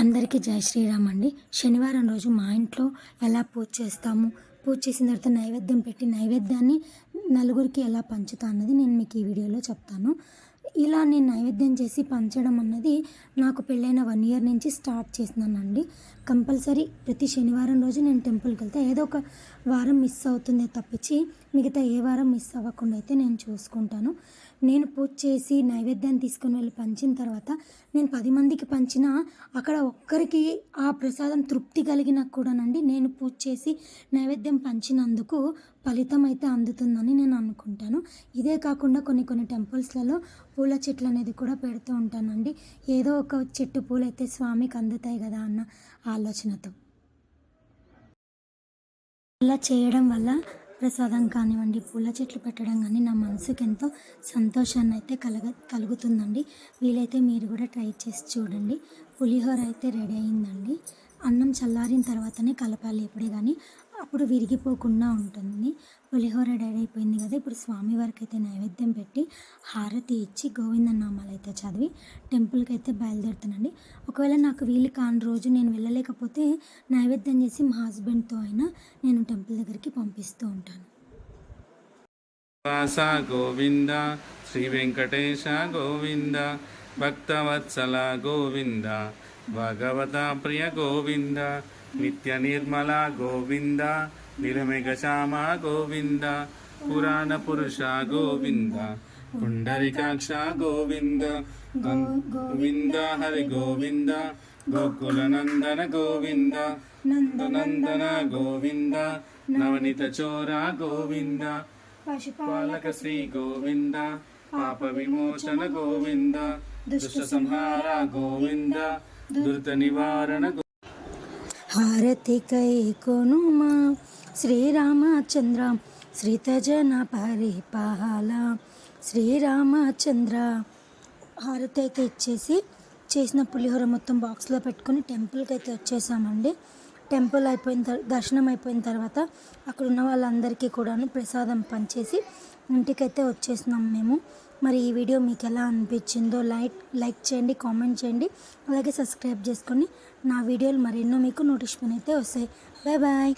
అందరికీ జై శ్రీరామ్ అండి. శనివారం రోజు మా ఇంట్లో ఎలా పూజ చేస్తాము? పూజ చేసిన తర్వాత నైవేద్యం పెట్టి నైవేద్యాన్ని నలుగురికి ఎలా పంచుతా అన్నది నేను మీకు ఈ వీడియోలో చెప్తాను. ఇలా నేను నైవేద్యం చేసి పంచడం అన్నది నాకు పెళ్ళైన వన్ ఇయర్ నుంచి స్టార్ట్ చేసినానండి కంపల్సరీ ప్రతి శనివారం రోజు నేను టెంపుల్కి వెళ్తే. ఏదో ఒక వారం మిస్ అవుతుందే తప్పించి మిగతా ఏ వారం మిస్ అవ్వకుండా అయితే నేను చూసుకుంటాను. నేను పూజ చేసి నైవేద్యాన్ని తీసుకుని వెళ్ళి పంచిన తర్వాత నేను పది మందికి పంచినా అక్కడ ఒక్కరికి ఆ ప్రసాదం తృప్తి కలిగినా కూడానండి నేను పూజ చేసి నైవేద్యం పంచినందుకు ఫలితం అయితే అందుతుందని నేను అనుకుంటాను. ఇదే కాకుండా కొన్ని కొన్ని టెంపుల్స్లలో పూల చెట్లు అనేది కూడా పెడుతూ ఉంటానండి. ఏదో ఒక చెట్టు పూలైతే స్వామికి అందుతాయి కదా అన్న ఆలోచనతో. అలా చేయడం వల్ల ప్రసాదం కానివ్వండి పూల చెట్లు పెట్టడం కానీ నా మనసుకి ఎంతో సంతోషాన్ని అయితే కలగ కలుగుతుందండి. వీలైతే మీరు కూడా ట్రై చేసి చూడండి. పులిహోర అయితే రెడీ అయిందండి. అన్నం చల్లారిన తర్వాతనే కలపాలి ఎప్పుడే కానీ ఎప్పుడు విరిగిపోకుండా ఉంటుంది. పులిహోర రెడీ అయిపోయింది కదా. ఇప్పుడు స్వామివారికి అయితే నైవేద్యం పెట్టి హారతి ఇచ్చి గోవింద నామాలు అయితే చదివి టెంపుల్కి అయితే బయలుదేరుతానండి. ఒకవేళ నాకు వీలు కాని రోజు నేను వెళ్ళలేకపోతే నైవేద్యం చేసి మా హస్బెండ్తో అయినా నేను టెంపుల్ దగ్గరికి పంపిస్తూ ఉంటాను. వాస గోవింద శ్రీ వెంకటేశ గోవింద భక్తవత్సల గోవింద భగవత ప్రియ గోవింద నిత్య నిర్మల గోవింద నిరమేఘ శ్యామ గోవింద పురాణ పురుష గోవింద పుండరికాక్ష గోవింద గోవింద హరి గోవింద గోకుల నందన గోవింద నందనందన గోవింద నవనిత చోర గోవింద పాలక శ్రీ గోవింద పాప విమోచన గోవింద దుష్ట సంహార గోవింద దురిత నివారణ హారతి కై కొనుమా. శ్రీరామచంద్ర శ్రీతజన పరిపాల. శ్రీరామచంద్ర హారతి అయితే ఇచ్చేసి చేసిన పులిహోర మొత్తం బాక్స్లో పెట్టుకొని టెంపుల్కి అయితే వచ్చేసామండి. టెంపుల్ అయిపోయిన తర్ దర్శనం అయిపోయిన తర్వాత అక్కడ ఉన్న వాళ్ళందరికీ కూడాను ప్రసాదం పంచేసి ఇంటికైతే వచ్చేసినాం మేము. మరి ఈ వీడియో మీకు ఎలా అనిపించిందో లైక్ లైక్ చేయండి కామెంట్ చేయండి అలాగే సబ్స్క్రైబ్ చేసుకొని నా వీడియోలు మరెన్నో మీకు నోటిఫికేషన్ అయితే వస్తాయి. Bye bye.